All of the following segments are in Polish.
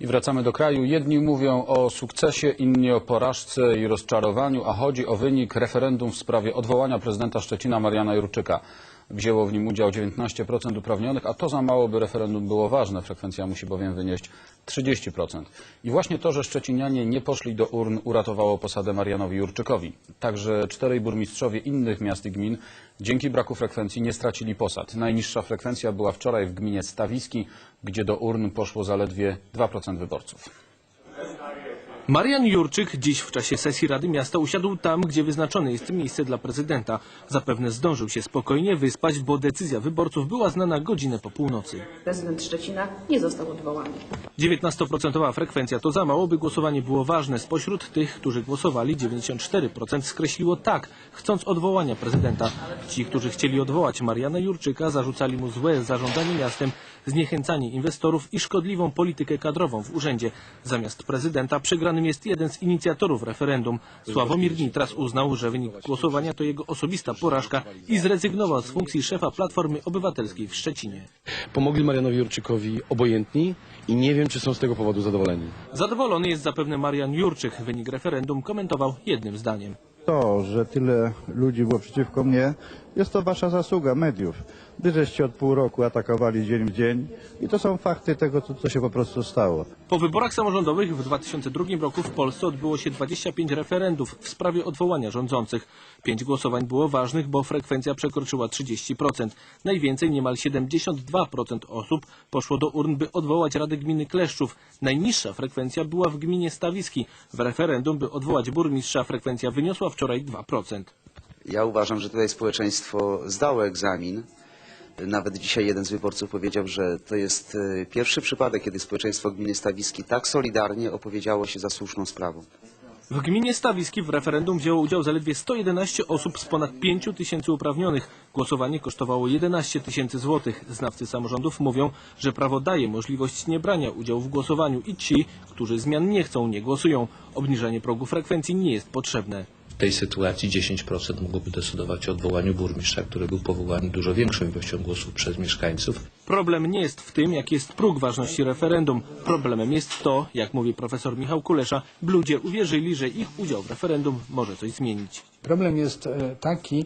I wracamy do kraju. Jedni mówią o sukcesie, inni o porażce i rozczarowaniu, a chodzi o wynik referendum w sprawie odwołania prezydenta Szczecina Mariana Jurczyka. Wzięło w nim udział 19% uprawnionych, a to za mało, by referendum było ważne. Frekwencja musi bowiem wynieść 30%. I właśnie to, że szczecinianie nie poszli do urn, uratowało posadę Marianowi Jurczykowi. Także czterej burmistrzowie innych miast i gmin dzięki braku frekwencji nie stracili posad. Najniższa frekwencja była wczoraj w gminie Stawiski, gdzie do urn poszło zaledwie 2% wyborców. Marian Jurczyk dziś w czasie sesji Rady Miasta usiadł tam, gdzie wyznaczone jest miejsce dla prezydenta. Zapewne zdążył się spokojnie wyspać, bo decyzja wyborców była znana godzinę po północy. Prezydent Szczecina nie został odwołany. 19% frekwencja to za mało, by głosowanie było ważne. Spośród tych, którzy głosowali, 94% skreśliło tak, chcąc odwołania prezydenta. Ci, którzy chcieli odwołać Mariana Jurczyka, zarzucali mu złe zarządzanie miastem, zniechęcanie inwestorów i szkodliwą politykę kadrową w urzędzie. Zamiast prezydenta jest jeden z inicjatorów referendum. Sławomir Nitras uznał, że wynik głosowania to jego osobista porażka i zrezygnował z funkcji szefa Platformy Obywatelskiej w Szczecinie. pomogli Marianowi Jurczykowi obojętni i nie wiem, czy są z tego powodu zadowoleni. Zadowolony jest zapewne Marian Jurczyk. Wynik referendum komentował jednym zdaniem. To, że tyle ludzi było przeciwko mnie, jest to wasza zasługa, mediów. Wy żeście od pół roku atakowali dzień w dzień i to są fakty tego, co, co się po prostu stało. Po wyborach samorządowych w 2002 roku w Polsce odbyło się 25 referendów w sprawie odwołania rządzących. Pięć głosowań było ważnych, bo frekwencja przekroczyła 30%. Najwięcej, niemal 72% osób poszło do urn, by odwołać Radę Gminy Kleszczów. Najniższa frekwencja była w gminie Stawiski. W referendum, by odwołać burmistrza, frekwencja wyniosła wczoraj 2%. Ja uważam, że tutaj społeczeństwo zdało egzamin. Nawet dzisiaj jeden z wyborców powiedział, że to jest e, pierwszy przypadek, kiedy społeczeństwo gminy Stawiski tak solidarnie opowiedziało się za słuszną sprawą. W gminie Stawiski w referendum wzięło udział zaledwie 111 osób z ponad 5 tysięcy uprawnionych. Głosowanie kosztowało 11 tysięcy złotych. Znawcy samorządów mówią, że prawo daje możliwość niebrania udziału w głosowaniu i ci, którzy zmian nie chcą, nie głosują. Obniżenie progu frekwencji nie jest potrzebne. W tej sytuacji 10% mogłoby decydować o odwołaniu burmistrza, który był powołany dużo większą ilością głosów przez mieszkańców. Problem nie jest w tym, jaki jest próg ważności referendum. Problemem jest to, jak mówi profesor Michał Kulesza, by ludzie uwierzyli, że ich udział w referendum może coś zmienić. Problem jest e, taki,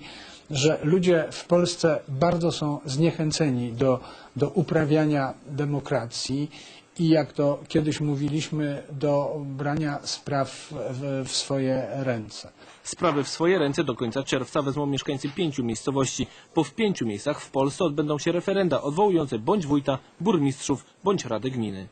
że ludzie w Polsce bardzo są zniechęceni do, do uprawiania demokracji i jak to kiedyś mówiliśmy, do brania spraw w, w swoje ręce. Sprawy w swoje ręce do końca czerwca wezmą mieszkańcy pięciu miejscowości, bo w pięciu miejscach w Polsce odbędą się referenda odwołujące bądź wójta, burmistrzów, bądź radę gminy.